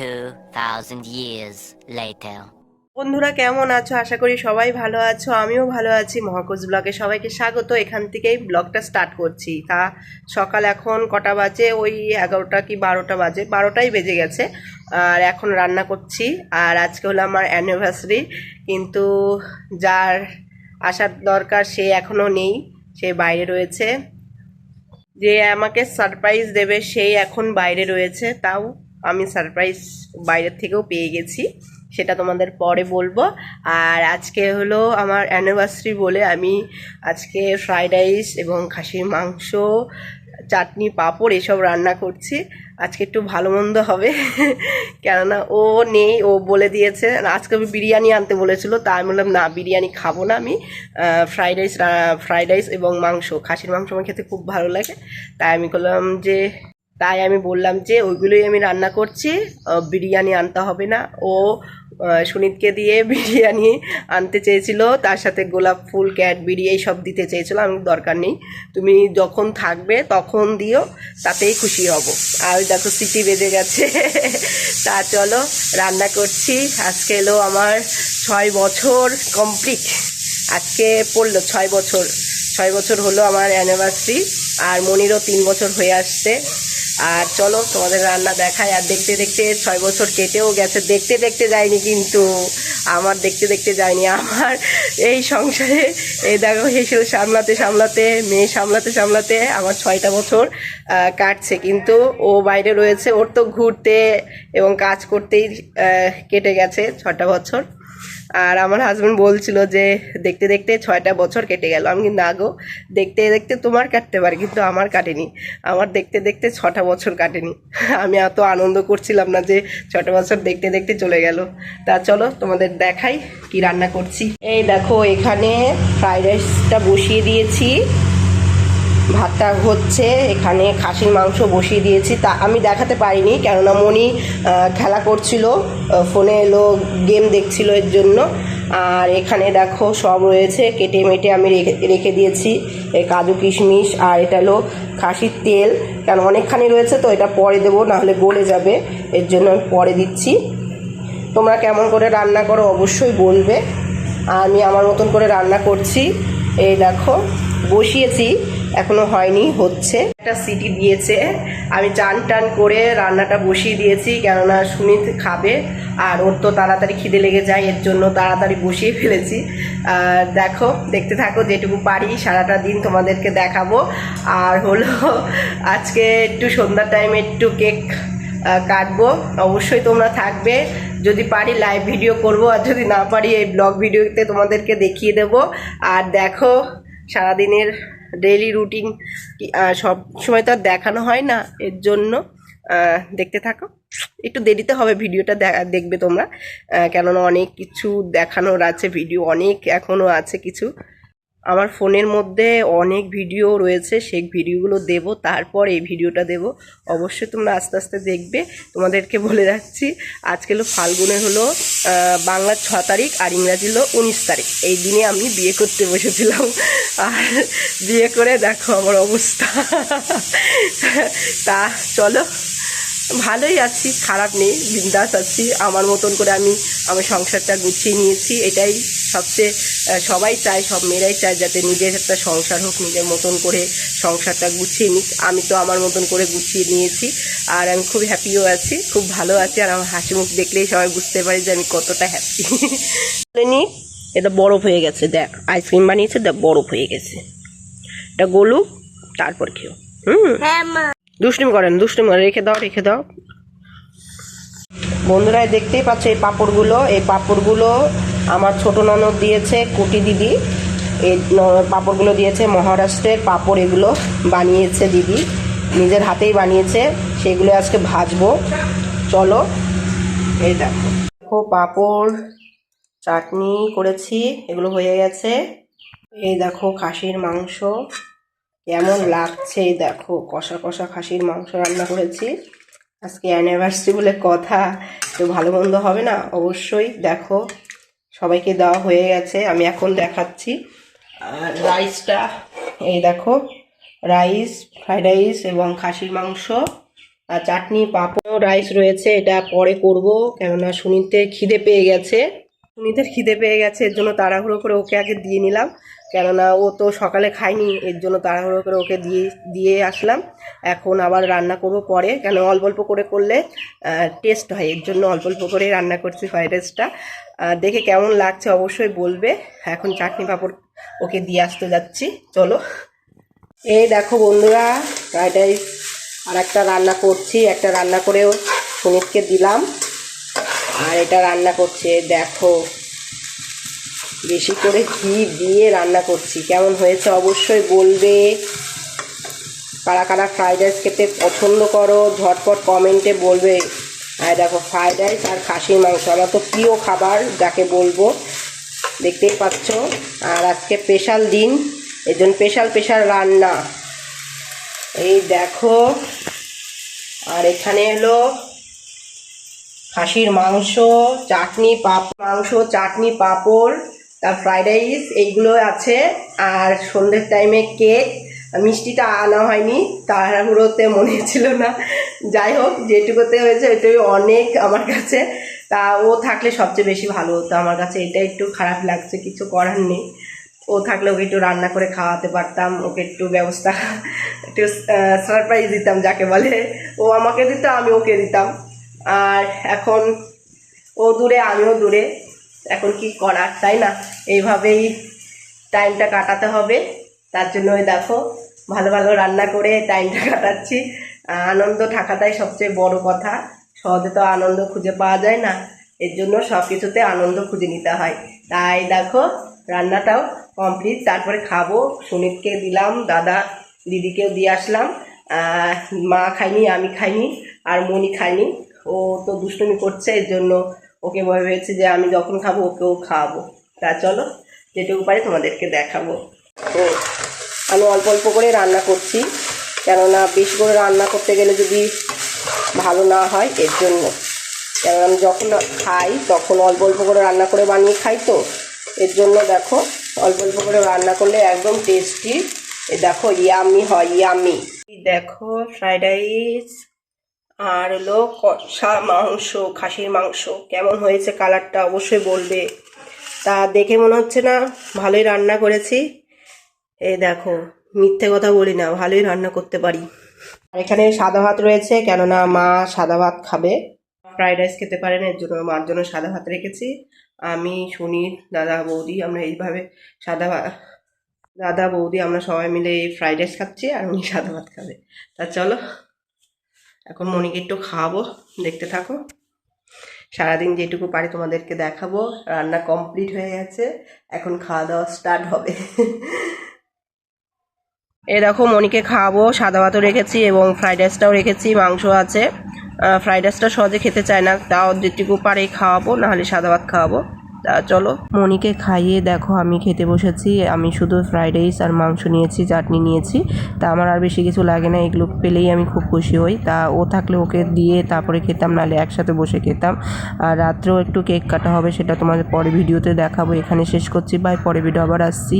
2,000 years later. বন্ধুরা কেমন আছো? আশা করি সবাই ভালো আছো আমিও ভালো আছি। মহাকোজ ব্লগে সবাইকে স্বাগত। এখান থেকেই ব্লগটা স্টার্ট করছি। তা সকাল এখন কটা বাজে? ওই এগারোটা কি বারোটা বাজে? বারোটাই বেজে গেছে। আর এখন রান্না করছি। আর আজকে হলো আমার অ্যানিভার্সারি কিন্তু যার আসার দরকার সে এখনও নেই। সে বাইরে রয়েছে। যে আমাকে সারপ্রাইজ দেবে সেই এখন বাইরে রয়েছে। তাও আমি সারপ্রাইজ বাইরের থেকেও পেয়ে গেছি, সেটা তোমাদের পরে বলব। আর আজকে হলো আমার অ্যানিভার্সারি বলে আমি আজকে ফ্রাইড রাইস এবং খাসির মাংস, চাটনি, পাঁপড় এসব রান্না করছি। আজকে একটু ভালো মন্দ হবে, কেননা ও নেই, ও বলে দিয়েছে। আজকে আমি বিরিয়ানি আনতে বলেছিল, তা আমি বললাম, না, বিরিয়ানি খাব না আমি। ফ্রাইড রাইস ফ্রাইড রাইস এবং মাংস, খাসির মাংস আমার খেতে খুব ভালো লাগে। তাই আমি বললাম যে তাই আমি বললাম যে ওইগুলোই আমি রান্না করছি বিরিয়ানি আনতে হবে না। ও সুনীতকে দিয়ে বিরিয়ানি আনতে চেয়েছিল, তার সাথে গোলাপ ফুল, ক্যাট ক্যাডবেরি এইসব দিতে চেয়েছিল, আমি দরকার নেই। তুমি যখন থাকবে তখন দিও, তাতেই খুশি হব। আর দেখো সিটি বেজে গেছে। তা চলো, রান্না করছি। আজকে এলো আমার ছয় বছর কমপ্লিট। আজকে পড়ল ছয় বছর। ছয় বছর হলো আমার অ্যানিভার্সারি আর মনিরও তিন বছর হয়ে আসছে। আর চলো তোমাদের রান্না দেখায় আর দেখতে দেখতে ছয় বছর কেটেও গেছে। দেখতে দেখতে যায়নি কিন্তু, আমার দেখতে দেখতে যায়নি। আমার এই সংসারে, এই দেখো হেসেল সামলাতে সামলাতে, মেয়ে সামলাতে সামলাতে আমার ছয়টা বছর কাটছে। কিন্তু ও বাইরে রয়েছে। ওর তো ঘুরতে এবং কাজ করতেই কেটে গেছে ছটা বছর। আর আমার হাজব্যান্ড বলছিল যে, দেখতে দেখতে ছয়টা বছর কেটে গেল। আমি কিন্তু আগো দেখতে দেখতে তোমার কাটতে পারে, কিন্তু আমার কাটেনি। আমার দেখতে দেখতে ছটা বছর কাটেনি। আমি এত আনন্দ করছিলাম না যে, ছটা বছর দেখতে দেখতে চলে গেল। তা চলো, তোমাদের দেখাই কি রান্না করছি। এই দেখো, এখানে ফ্রাইড রাইসটা বসিয়ে দিয়েছি। ভাতটা হচ্ছে, এখানে খাসির মাংস বসিয়ে দিয়েছি। তা আমি দেখাতে পারিনি, কেননা মনি খেলা করছিল ফোনে এলো গেম দেখছিল এর জন্য। আর এখানে দেখো সব রয়েছে, কেটে মেটে আমি রেখে দিয়েছি। কাজু কিশমিশ, আর এটা হলো খাসির তেল। কেন অনেকখানি রয়েছে তো, এটা পরে দেবো, নাহলে গলে যাবে। এর জন্য আমি পরে দিচ্ছি। তোমরা কেমন করে রান্না করো অবশ্যই বলবে। আমি আমার মতন করে রান্না করছি। এই দেখো, বসিয়েছি। এখনও হয়নি, হচ্ছে। একটা সিটি দিয়েছে। আমি চান টান করে রান্নাটা বসিয়ে দিয়েছি, কেননা সুমিত খাবে, আর ওর তো তাড়াতাড়ি খিদে লেগে যায়, এর জন্য তাড়াতাড়ি বসিয়ে ফেলেছি। আর দেখো, দেখতে থাকো, যেটুকু পারি, সারাটা দিন তোমাদেরকে দেখাবো। আর হলো, আজকে একটু সন্ধ্যার টাইমে একটু কেক কাটবো। অবশ্যই তোমরা থাকবে। যদি পারি লাইভ ভিডিও করব, আর যদি না পারি, এই ব্লগ ভিডিওতে তোমাদেরকে দেখিয়ে দেব। আর দেখো, সারাদিনের ডেইলি রুটিন সব সময় তো আর দেখানো হয় না, এর জন্য দেখতে থাকো। একটু দেরিতে হবে ভিডিওটা দেখবে তোমরা। কেননা অনেক কিছু দেখানোর আছে ভিডিও অনেক এখনও আছে কিছু। আমার ফোনের মধ্যে অনেক ভিডিও রয়েছে, সেই ভিডিওগুলো দেব, তারপর এই ভিডিওটা দেব। অবশ্যই তোমরা আস্তে আস্তে দেখবে। তোমাদেরকে বলে রাখছি আজকে হলো ফাল্গুনের হলো বাংলার ছ তারিখ আর ইংরাজি হলো উনিশ তারিখ। এই দিনে আমি বিয়ে করতে বসেছিলাম। আর বিয়ে করে দেখো আমার অবস্থা। তা চলো। ভালোই আছি, খারাপ নেই, বিন্দাস আছি। আমার মতন করে আমি আমার সংসারটা গুছিয়ে নিয়েছি। এটাই সবচেয়ে সবাই চায়, সব মেয়েরাই চায় যাতে নিজের একটা সংসার হোক, নিজের মতন করে সংসারটা গুছিয়ে নিক। আমি তো আমার মতন করে গুছিয়ে নিয়েছি আর আমি খুব হ্যাপিও আছি, খুব ভালো আছি। আর আমার হাসি মুখ দেখলেই সবাই বুঝতে পারে যে আমি কতটা হ্যাপি নি, এটা বরফ হয়ে গেছে, দেখ। আইসক্রিম বানিয়েছে, দেখ, বরফ হয়ে গেছে। এটা গলুক তারপর খেও। হুম। দুষ্টুমি করেন দুষ্টুমি করেন। রেখে দাও রেখে দাও। বন্ধুরা দেখতেই পাচ্ছ এই পাঁপড়গুলো। এই পাঁপড়গুলো আমার ছোট ননদ দিয়েছে, কুটি দিদি। এই পাঁপড়গুলো দিয়েছে মহারাষ্ট্রের পাঁপড়, এগুলো বানিয়েছে দিদি। নিজের হাতেই বানিয়েছে, সেগুলো আজকে ভাজবো। চলো, এই দেখো। দেখো, পাঁপড়, চাটনি করেছি, এগুলো হয়ে গেছে। এই দেখো, খাসির মাংস। কেমন লাগছে? দেখো, কষা কষা খাসির মাংস রান্না করেছি। আজকে অ্যানিভার্সারি বলে কথা, তো ভালো মন্দ হবে না? অবশ্যই দেখো, সবাইকে দেওয়া হয়ে গেছে, আমি এখন দেখাচ্ছি। আর রাইসটা, এই দেখো, রাইস, ফ্রাইড রাইস এবং খাসির মাংস আর চাটনি, পাঁপড়, রাইস রয়েছে। এটা পরে করব, কেননা সুনীতে খিদে পেয়ে গেছে। সুনীতের খিদে পেয়ে গেছে, এর জন্য তাড়াহুড়ো করে ওকে আগে দিয়ে নিলাম। কেননা ও তো সকালে খায়নি, এর জন্য তাড়াহুড়ো করে ওকে দিয়ে দিয়ে আসলাম। এখন আবার রান্না করব পরে, কেন অল্প অল্প করে করলে টেস্ট হয়, এর জন্য অল্প অল্প করে রান্না করছি ফ্রাইড রাইসটা দেখে কেমন লাগছে অবশ্যই বলবে। এখন চাটনি পাঁপড় ওকে দিয়ে আসতে যাচ্ছি, চলো। এই দেখো বন্ধুরা ফ্রাইড রাইস আর একটা রান্না করছি, একটা রান্না করেও সুমিতকে দিলাম। আর এটা রান্না করছে, দেখো। বেশি করে ঘি দিয়ে রান্না করছি। কেমন হয়েছে অবশ্যই বলবে। কারা কারা ফ্রাইড রাইস খেতে পছন্দ করো, ঝটপট কমেন্টে বলবে। আর দেখো ফ্রাইড রাইস আর খাসির মাংস আমার তো প্রিয় খাবার যাকে বলব। দেখতেই পাচ্ছ। আর আজকে স্পেশাল দিন, এর জন্য স্পেশাল স্পেশাল রান্না। এই দেখো, আর এখানে এলো খাসির মাংস, চাটনি পাপ, মাংস, চাটনি পাঁপড়। তার ফ্রাইড রাইস এইগুলো আছে, আর সন্ধ্যের টাইমে কেক মিষ্টিটা আনা হয়নি, তাড়াহুড়োতে মনে ছিল না। যাই হোক, যেটুকুতে হয়েছে ওইটাই অনেক আমার কাছে। তা ও থাকলে সবচেয়ে বেশি ভালো হতো আমার কাছে, এটা একটু খারাপ লাগছে, কিছু করার নেই। ও থাকলে ওকে একটু রান্না করে খাওয়াতে পারতাম, ওকে একটু ব্যবস্থা, একটু সারপ্রাইজ দিতাম যাকে বলে। ও আমাকে দিত, আমি ওকে দিতাম। আর এখন ও দূরে, আমিও দূরে। এখন কি করার তাই না? এইভাবেই টাইমটা কাটাতে হবে। তার জন্য ওই দেখো, ভালো ভালো রান্না করে টাইমটা কাটাচ্ছি। আনন্দ থাকাটাই সবচেয়ে বড় কথা। সহজে তো আনন্দ খুঁজে পাওয়া যায় না। এর জন্য সব কিছুতে আনন্দ খুঁজে নিতে হয়। তাই দেখো, রান্নাটাও কমপ্লিট তারপরে খাব। সুনীতকে দিলাম, দাদা দিদিকেও দিয়ে আসলাম। মা খাইনি আমি খাইনি আর মনি খাইনি ও তো দুষ্টুমি করছে, এর জন্য ওকে ভয় ভেবেছে যে আমি যখন খাব ওকেও খাওয়াবো তা চলো যেটুকু পারি তোমাদেরকে দেখাবো। আমি অল্প অল্প করে রান্না করছি কেননা বেশি করে রান্না করতে গেলে যদি ভালো না হয় এর জন্য। কেননা আমি যখন খাই তখন অল্প অল্প করে রান্না করে বানিয়ে খাই তো। এর জন্য দেখো অল্প অল্প করে রান্না করলে একদম টেস্টি এ দেখো ইয়ামি হয় ইয়ামি দেখো ফ্রাইড রাইস আর হলো কষা মাংস, খাসির মাংস, কেমন হয়েছে কালারটা অবশ্যই বলবে। তা দেখে মনে হচ্ছে না, ভালোই রান্না করেছি। এই দেখো, মিথ্যে কথা বলি না, ভালোই রান্না করতে পারি। আর এখানে সাদা ভাত রয়েছে, কেননা মা সাদা ভাত খাবে। ফ্রাইড রাইস খেতে পারেন, এর জন্য মার জন্য সাদা ভাত রেখেছি। আমি, সুনীল, দাদা, বৌদি, আমরা এইভাবে সাদা ভাত দাদা, বৌদি, আমরা সবাই মিলে এই ফ্রাইড রাইস খাচ্ছি, আর উনি সাদা ভাত খাবে। তা চলো। এখন মনিকে একটু খাওয়াবো, দেখতে থাকো। সারাদিন যেটুকু পারি তোমাদেরকে দেখাবো, রান্না কমপ্লিট হয়ে গেছে, এখন খাওয়া দাওয়া স্টার্ট হবে। এ দেখো, মনিকে খাওয়াবো, সাদা ভাতও রেখেছি এবং ফ্রাইড রাইসটাও রেখেছি, মাংস আছে। ফ্রাইড রাইসটা সহজে খেতে চায় না, তাও যেটুকু পারে খাওয়াবো, নাহলে সাদা ভাত খাওয়াবো। তা চলো। মনিকে খাইয়ে দেখো, আমি খেতে বসেছি। আমি শুধু ফ্রাইড রাইস আর মাংস নিয়েছি, চাটনি নিয়েছি। তা আমার আর বেশি কিছু লাগে না, এগুলো পেলেই আমি খুব খুশি হই। তা ও থাকলে ওকে দিয়ে তারপরে খেতাম, নাহলে একসাথে বসে খেতাম। আর রাত্রেও একটু কেক কাটা হবে, সেটা তোমাদের পরে ভিডিওতে দেখাবো। এখানে শেষ করছি বাই পরে ভিডিও আবার আসছি।